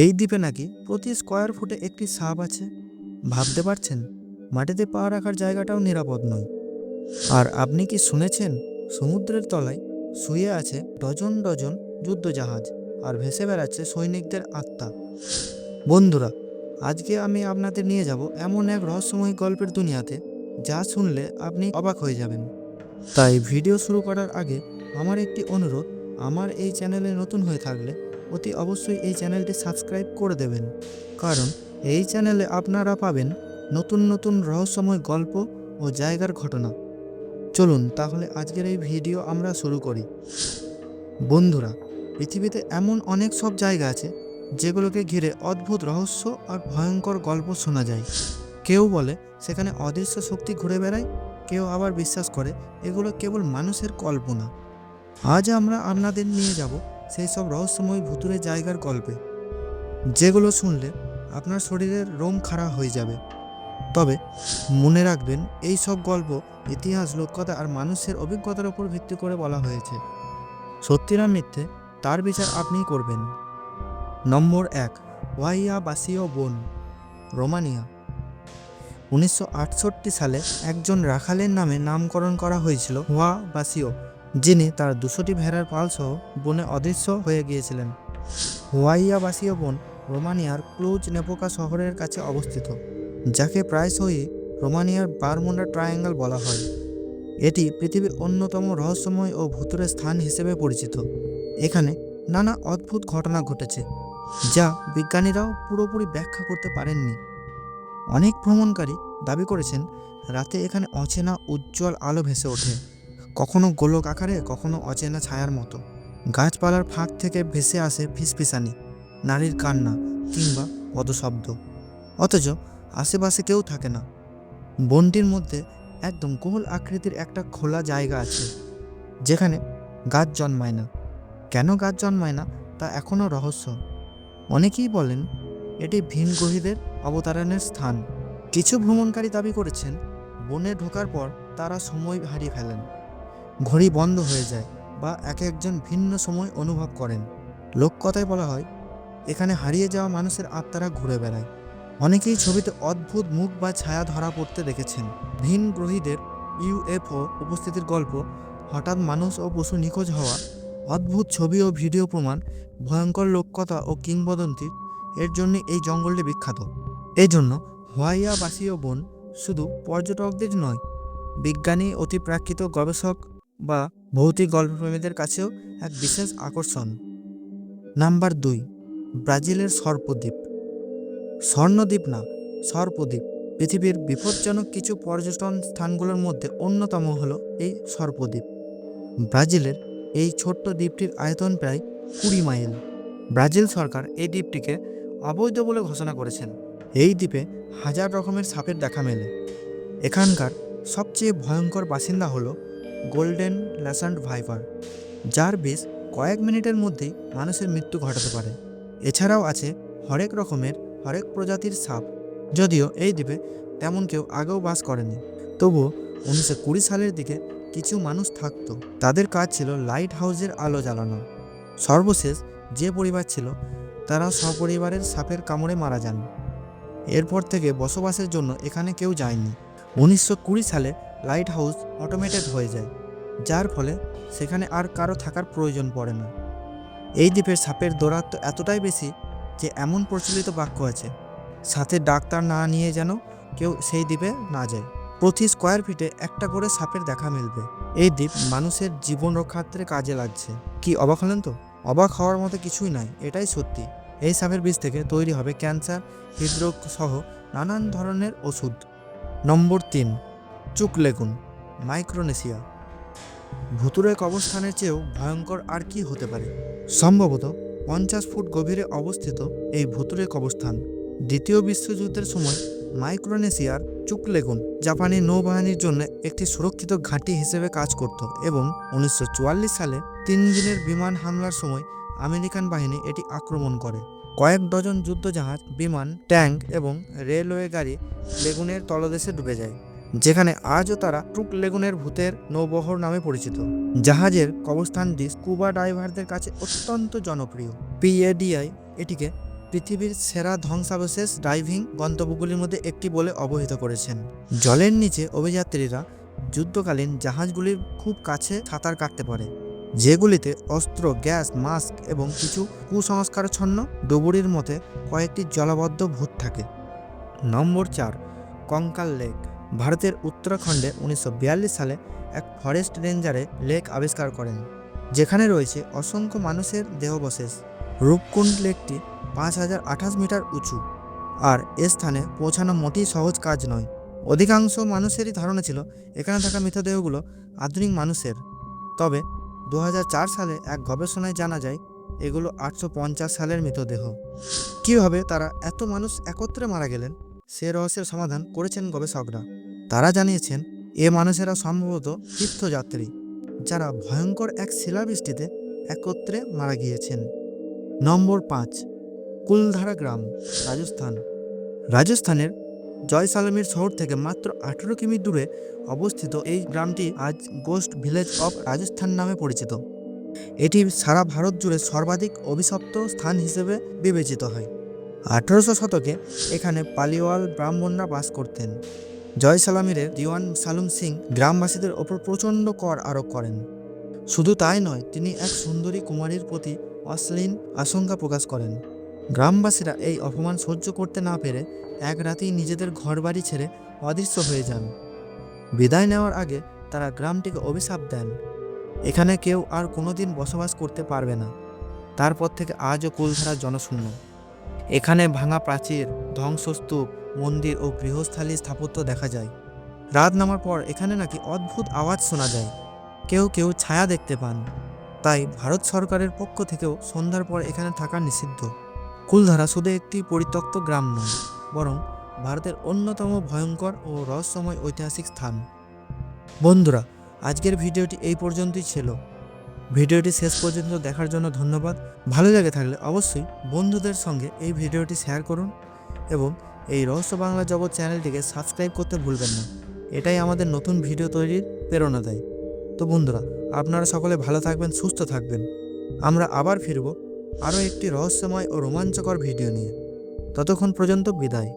এই দ্বীপে নাকি প্রতি স্কোয়ার ফুটে একটি সাপ আছে? ভাবতে পারছেন? মাটিতে পা রাখার জায়গাটাও নিরাপদ নয়। আর আপনি কি শুনেছেন, সমুদ্রের তলায় শুয়ে আছে ডজন ডজন যুদ্ধজাহাজ আর ভেসে বেড়াচ্ছে সৈনিকদের আত্মা? বন্ধুরা, আজকে আমি আপনাদের নিয়ে যাব এমন এক রহস্যময় গল্পের দুনিয়াতে যা শুনলে আপনি অবাক হয়ে যাবেন। তাই ভিডিও শুরু করার আগে আমার একটি অনুরোধ, আমার এই চ্যানেলে নতুন হয়ে থাকলে অতি অবশ্যই এই চ্যানেলটি সাবস্ক্রাইব করে দেবেন। কারণ এই চ্যানেলে আপনারা পাবেন নতুন নতুন রহস্যময় গল্প ও জায়গার ঘটনা। চলুন তাহলে আজকের এই ভিডিও আমরা শুরু করি। বন্ধুরা, পৃথিবীতে এমন অনেক সব জায়গা আছে যেগুলোকে ঘিরে অদ্ভুত রহস্য আর ভয়ঙ্কর গল্প শোনা যায়। কেউ বলে সেখানে অদৃশ্য শক্তি ঘুরে বেড়ায়, কেউ আবার বিশ্বাস করে এগুলো কেবল মানুষের কল্পনা। আজ আমরা আপনাদের নিয়ে যাব সেই সব রহস্যময় ভুতুরে জায়গার গল্পে। যেগুলো শুনলে আপনার শরীরের রোম খাড়া হয়ে যাবে। তবে মনে রাখবেন, এই সব গল্প ইতিহাস, লোককথা আর মানুষের অভিজ্ঞতার উপর ভিত্তি করে বলা হয়েছে। সত্যি না মিথ্যে, তার বিচার আপনিই করবেন। নম্বর এক, ওয়াইয়া বাসিও বোন, রোমানিয়া। উনিশশো আটষট্টি সালে একজন রাখালের নামে নামকরণ করা হয়েছিল ওয়া বাসিও যিনি তার দুশোটি ভেড়ার পালসহ বনে অদৃশ্য হয়ে গিয়েছিলেন। হোয়াইয়া বাসীয় বন রোমানিয়ার ক্লুজ নেপোকা শহরের কাছে অবস্থিত, যাকে প্রায়শই রোমানিয়ার বারমুন্ডা ট্রায়াঙ্গেল বলা হয়। এটি পৃথিবীর অন্যতম রহস্যময় ও ভুতুরে স্থান হিসেবে পরিচিত। এখানে নানা অদ্ভুত ঘটনা ঘটেছে, যা বিজ্ঞানীরাও পুরোপুরি ব্যাখ্যা করতে পারেননি। অনেক ভ্রমণকারী দাবি করেছেন, রাতে এখানে অচেনা উজ্জ্বল আলো ভেসে ওঠে। কখনো গোলক আকারে, কখনো অচেনা ছায়ার মতো। গাছপালার ফাঁক থেকে ভেসে আসে ফিসফিসানি, নারীর কান্না কিংবা পদশব্দ। অথচ আশেপাশে কেউ থাকে না। বনটির মধ্যে একদম গোল আকৃতির একটা খোলা জায়গা আছে, যেখানে গাছ জন্মায় না। কেন গাছ জন্মায় না, তা এখনও রহস্য। অনেকেই বলেন, এটি ভিনগ্রহীদের অবতারণের স্থান। কিছু ভ্রমণকারী দাবি করেছেন, বনে ঢোকার পর তারা সময় হারিয়ে ফেলেন। ঘড়ি বন্ধ হয়ে যায় বা এক একজন ভিন্ন সময় অনুভব করেন। লোককথায় বলা হয়, এখানে হারিয়ে যাওয়া মানুষের আত্মারা ঘুরে বেড়ায়। অনেকেই ছবিতে অদ্ভুত মুখ বা ছায়া ধরা পড়তে দেখেছেন। ভিন গ্রহীদের ইউএফও উপস্থিতির গল্প, হঠাৎ মানুষ ও পশু নিখোঁজ হওয়া, অদ্ভুত ছবি ও ভিডিও প্রমাণ, ভয়ঙ্কর লোককথা ও কিংবদন্তি, এর জন্য এই জঙ্গলটি বিখ্যাত। এই জন্য হোয়াইয়া বাসীয় বন শুধু পর্যটকদের নয়, বিজ্ঞানী অতিপ্রাকৃত গবেষক বা ভৌতিক গল্পপ্রেমীদের কাছেও এক বিশেষ আকর্ষণ। নাম্বার দুই, ব্রাজিলের সর্পদ্বীপ স্বর্ণদ্বীপ না সর্পদ্বীপ পৃথিবীর বিপজ্জনক কিছু পর্যটন স্থানগুলোর মধ্যে অন্যতম হলো এই সর্পদ্বীপ ব্রাজিলের এই ছোট্ট দ্বীপটির আয়তন প্রায় কুড়ি মাইল। ব্রাজিল সরকার এই দ্বীপটিকে অবৈধ বলে ঘোষণা করেছেন। এই দ্বীপে হাজার রকমের সাপের দেখা মেলে। এখানকার সবচেয়ে ভয়ঙ্কর বাসিন্দা হলো গোল্ডেন ল্যাসান্ড ভাইপার যার বিষ কয়েক মিনিটের মধ্যেই মানুষের মৃত্যু ঘটাতে পারে। এছাড়াও আছে হরেক রকমের হরেক প্রজাতির সাপ, যদিও এই দ্বীপে তেমন কেউ আগেও বাস করেনি। তবুও উনিশশো কুড়ি সালের দিকে কিছু মানুষ থাকতো। তাদের কাজ ছিল লাইট হাউসের আলো জ্বালানো। সর্বশেষ যে পরিবার ছিল, তারা সপরিবারের সাপের কামড়ে মারা যান। এরপর থেকে বসবাসের জন্য এখানে কেউ যায়নি। উনিশশো কুড়ি সালে লাইট হাউস অটোমেটেড হয়ে যায়, যার ফলে সেখানে আর কারও থাকার প্রয়োজন পড়ে না। এই দ্বীপের সাপের দৌরাত্ম এতটাই বেশি যে এমন প্রচলিত বাক্য আছে, সাথে ডাক্তার না নিয়ে যেন কেউ সেই দ্বীপে না যায়। প্রতি স্কোয়ার ফিটে একটা করে সাপের দেখা মিলবে। এই দ্বীপ মানুষের জীবন রক্ষার্থে কাজে লাগছে। কি অবাক হলেন তো? অবাক হওয়ার মতো কিছুই নাই, এটাই সত্যি। এই সাপের বীজ থেকে তৈরি হবে ক্যান্সার, হৃদরোগ সহ নানান ধরনের ওষুধ। নম্বর তিন চুক লেগুন মাইক্রোনেশিয়া ভুতুরে অবস্থানের চেয়েও ভয়ঙ্কর আর কি হতে পারে? সম্ভবত পঞ্চাশ ফুট গভীরে অবস্থিত এই ভুতুরে অবস্থান দ্বিতীয় বিশ্বযুদ্ধের সময় মাইক্রোনেশিয়ার চুকলেগুন জাপানি নৌবাহিনীর জন্য একটি সুরক্ষিত ঘাঁটি হিসেবে কাজ করত এবং উনিশশো চুয়াল্লিশ সালে তিন দিনের বিমান হামলার সময় আমেরিকান বাহিনী এটি আক্রমণ করে। কয়েক ডজন যুদ্ধজাহাজ, বিমান, ট্যাঙ্ক এবং রেলওয়ে গাড়ি লেগুনের তলদেশে ডুবে যায়। যেখানে আজও তারা ট্রুক লেগুনের ভূতের নৌবহর নামে পরিচিত। জাহাজের কবরস্থানটি স্কুবা ডাইভারদের কাছে অত্যন্ত জনপ্রিয়। পিএডিআই এটিকে পৃথিবীর সেরা ধ্বংসাবশেষ ডাইভিং গন্তব্যগুলির মধ্যে একটি বলে অবহিত করেছেন। জলের নিচে অভিযাত্রীরা যুদ্ধকালীন জাহাজগুলির খুব কাছে সাঁতার কাটতে পারে, যেগুলিতে অস্ত্র, গ্যাস, মাস্ক এবং কিছু কুসংস্কারচ্ছন্ন ডুবুরির মতে কয়েকটি জলবদ্ধ ভূত থাকে। নম্বর চার, কঙ্কাল লেক। ভারতের উত্তরাখণ্ডে উনিশশো বিয়াল্লিশ সালে এক ফরেস্ট রেঞ্জারে লেক আবিষ্কার করেন, যেখানে রয়েছে অসংখ্য মানুষের দেহবশেষ। রূপকুণ্ড লেকটি পাঁচ হাজার আঠাশ মিটার উঁচু আর এ স্থানে পৌঁছানো মোটেই সহজ কাজ নয়। অধিকাংশ মানুষেরই ধারণা ছিল, এখানে থাকা মৃতদেহগুলো আধুনিক মানুষের। তবে দু হাজার চার সালে এক গবেষণায় জানা যায়, এগুলো আটশো পঞ্চাশ সালের মৃতদেহ। কীভাবে তারা এত মানুষ একত্রে মারা গেলেন? সে রহস্যের সমাধান করেছেন গবেষকরা। তারা জানিয়েছেন, এ মানুষেরা সম্ভবত তীর্থযাত্রী, যারা ভয়ঙ্কর এক শিলাবৃষ্টিতে একত্রে মারা গিয়েছেন। নম্বর পাঁচ, কুলধারা গ্রাম, রাজস্থান। রাজস্থানের জয়সালমীর শহর থেকে মাত্র আঠেরো কিমি দূরে অবস্থিত এই গ্রামটি আজ গোস্ট ভিলেজ অফ রাজস্থান নামে পরিচিত। এটি সারা ভারত জুড়ে সর্বাধিক অভিশপ্ত স্থান হিসেবে বিবেচিত হয়। আঠারোশো শতকে এখানে পালিওয়াল ব্রাহ্মণরা বাস করতেন। জয়সালামীরের দিওয়ান সালুম সিং গ্রামবাসীদের ওপর প্রচণ্ড কর আরোপ করেন। শুধু তাই নয়, তিনি এক সুন্দরী কুমারীর প্রতি অশ্লীল আশঙ্কা প্রকাশ করেন। গ্রামবাসীরা এই অপমান সহ্য করতে না পেরে এক রাতেই নিজেদের ঘরবাড়ি ছেড়ে অদৃশ্য হয়ে যান। বিদায় নেওয়ার আগে তারা গ্রামটিকে অভিশাপ দেন। এখানে কেউ আর কোনোদিন বসবাস করতে পারবে না। তারপর থেকে আজও কুলধারা জনশূন্য। এখানে ভাঙা প্রাচীর, ধ্বংসস্তূপ, মন্দির ও গৃহস্থালী স্থাপত্য দেখা যায়। রাত নামার পর এখানে নাকি অদ্ভুত আওয়াজ শোনা যায়। কেউ কেউ ছায়া দেখতে পান। তাই ভারত সরকারের পক্ষ থেকেও সন্ধ্যার পর এখানে থাকা নিষিদ্ধ। কুলধারা শুধু একটি পরিত্যক্ত গ্রাম নয়, বরং ভারতের অন্যতম ভয়ঙ্কর ও রহস্যময় ঐতিহাসিক স্থান। বন্ধুরা, আজকের ভিডিওটি এই পর্যন্তই ছিল। ভিডিওটি শেষ পর্যন্ত দেখার জন্য ধন্যবাদ। ভালো লেগে থাকলে অবশ্যই বন্ধুদের সঙ্গে এই ভিডিওটি শেয়ার করুন এবং এই রহস্য বাংলা জগৎ চ্যানেলটিকে সাবস্ক্রাইব করতে ভুলবেন না। এটাই আমাদের নতুন ভিডিও তৈরির প্রেরণা দেয়। তো বন্ধুরা, আপনারা সকলে ভালো থাকবেন, সুস্থ থাকবেন। আমরা আবার ফিরব আরও একটি রহস্যময় ও রোমাঞ্চকর ভিডিও নিয়ে। ততক্ষণ পর্যন্ত বিদায়।